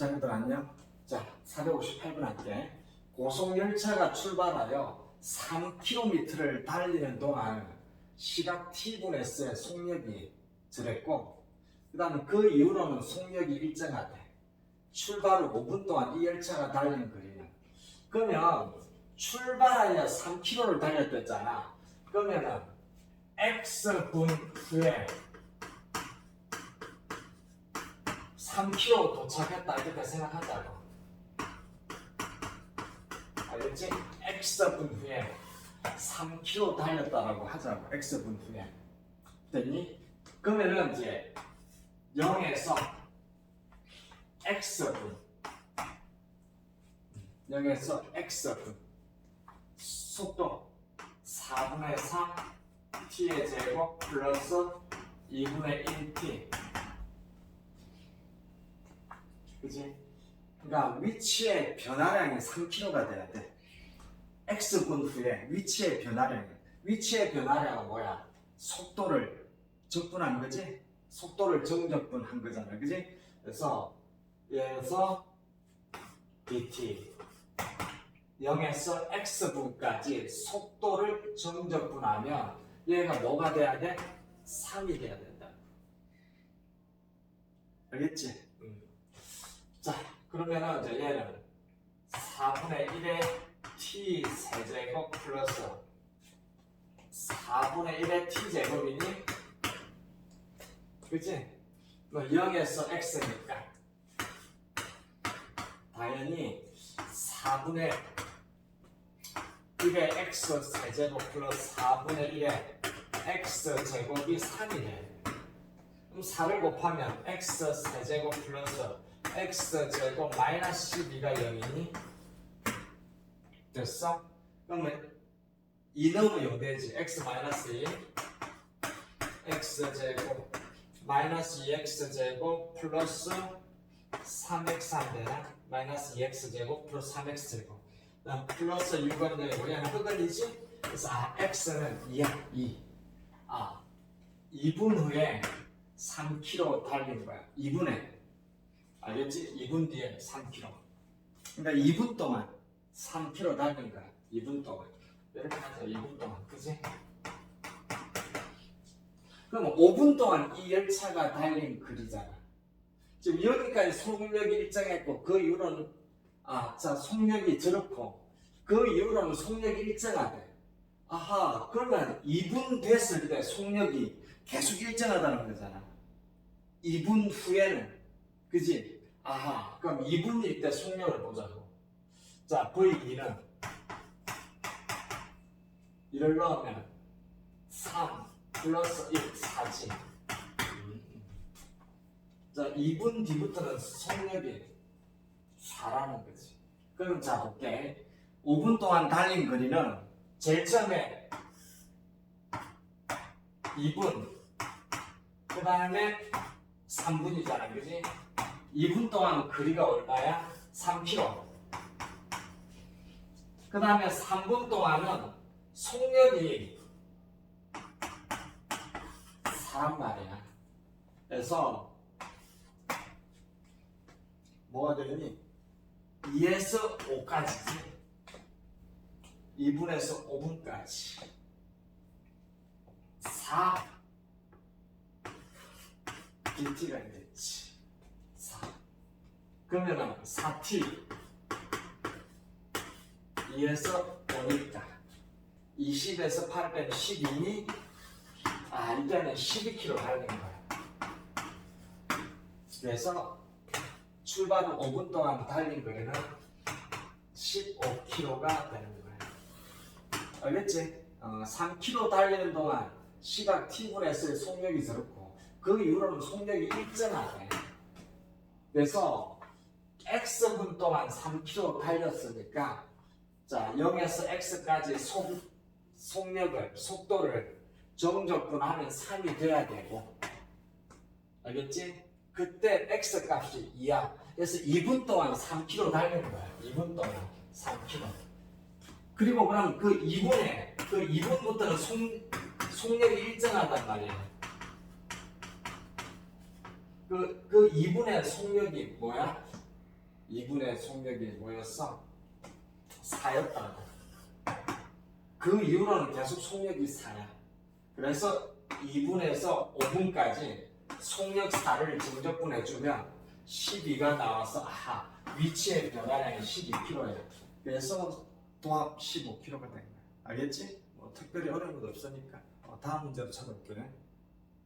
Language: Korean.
자녀들 안녕. 자, 458분 할게. 고속열차가 출발하여 3km를 달리는 동안 시각 t분의 s의 속력이 저랬고, 그 다음에 그 이후로는 속력이 일정하대. 출발 후 5분 동안 이 열차가 달리는 거리는. 그러면 출발하여 3km를 달렸댔잖아. 그러면은 x분 후에 3km 도착했다 이렇게 생각하자고. 알겠지? x분 후에 3km 달렸다라고 하자고. x분 후에. 됐니? 그러면은 이제 0에서 x분 0에서 x분 속도 4분의 3 t의 제곱 플러스 2분의 1t 그지? 그러니까 위치의 변화량이 3km가 돼야 돼. x분 후에 위치의 변화량. 위치의 변화량은 뭐야? 속도를 적분한 거지? 속도를 정적분한 거잖아, 그지? 그래서 얘에서 dt 0에서 x분까지 속도를 정적분하면 얘가 뭐가 돼야 돼? 3이 돼야 된다. 알겠지? 음. 자, 그러면은 이제 얘는 4분의 1의 t 세제곱 플러스 4분의 1의 t 제곱이니, 그치? 뭐 0에서 x니까 당연히 4분의 1의 x 세제곱 플러스 4분의 1의 x 제곱이 3이네. 그럼 4를 곱하면 x 세제곱 플러스 x 제곱 마이너스 12가 0이니 됐어? 그러면 2 넣으면 0 되지 x 마이너스 2 x 제곱 마이너스 2x 제곱 플러스 3x 안 되나? 마이너스 2x 제곱 플러스 3x 제곱 플러스 6은 되고 얘는 흑을리지? 그래서 아 x는 2야 2 아 2분 후에 3km 달린 거야 2분에 알겠지? 2분 뒤에 3km 그러니까 2분 동안. 3km 달린 거야 2분 동안. 이렇게 하자 2분 동안. 그지? 그럼 5분 동안 이 열차가 달린 거리잖아. 지금 여기까지 속력이 일정했고 그 이후로는 아 자 속력이 저렇고 그 이후로는 속력이 일정하대. 아하 그러면 2분 됐을 때 속력이 계속 일정하다는 거잖아. 2분 후에는 그지 아하 그럼 2분일 때 속력을 보자고 자 V2는 이를 넣으면 3 플러스 1 4지 자, 2분 뒤부터는 속력이 4라는 거지. 그럼 자, 볼게. 5분 동안 달린 거리는 제일 처음에 2분, 그 다음에 3분이잖아, 그지? 2분 동안 거리가 얼마야? 3km. 그 다음에 3분 동안은 속력이 4란 말이야. 그래서 뭐가 되니? 2에서 5까지지. 2분에서 5분까지. 4 dt가 됐지. 4. 그러면은 4t 2에서 5니까 20에서 8 빼면 12니 아 이때는 12km 달린 거야. 그래서 출발 후 5분 동안 달린 거리는 15km가 되는 거야. 알겠지? 어, 3km 달리는 동안 시각 t분에서의 속력이 저렇고 그 이후로는 속력이 일정하대. 그래서 x분 동안 3km 달렸으니까 자 0에서 x까지 속, 속력을 속도를 정적분하면 3이 돼야 되고 알겠지? 그때 x 값이 2야. 그래서 2분 동안 3km 달리는 거야. 2분 동안 3km. 그리고 그럼 그 2분에 그 2분부터는 속, 속력이 일정하단 말이야. 그, 그 2분의 속력이 뭐야? 2분의 속력이 뭐였어? 4였다고. 그 이후로는 계속 속력이 4야. 그래서 2분에서 5분까지 속력 4를 증적분해주면 12가 나와서 아하 위치의 변화량이 12kg야. 그래서 도합 15kg가 된 거야. 알겠지? 뭐 특별히 어려운 것 없으니까 어, 다음 문제로 찾아볼게.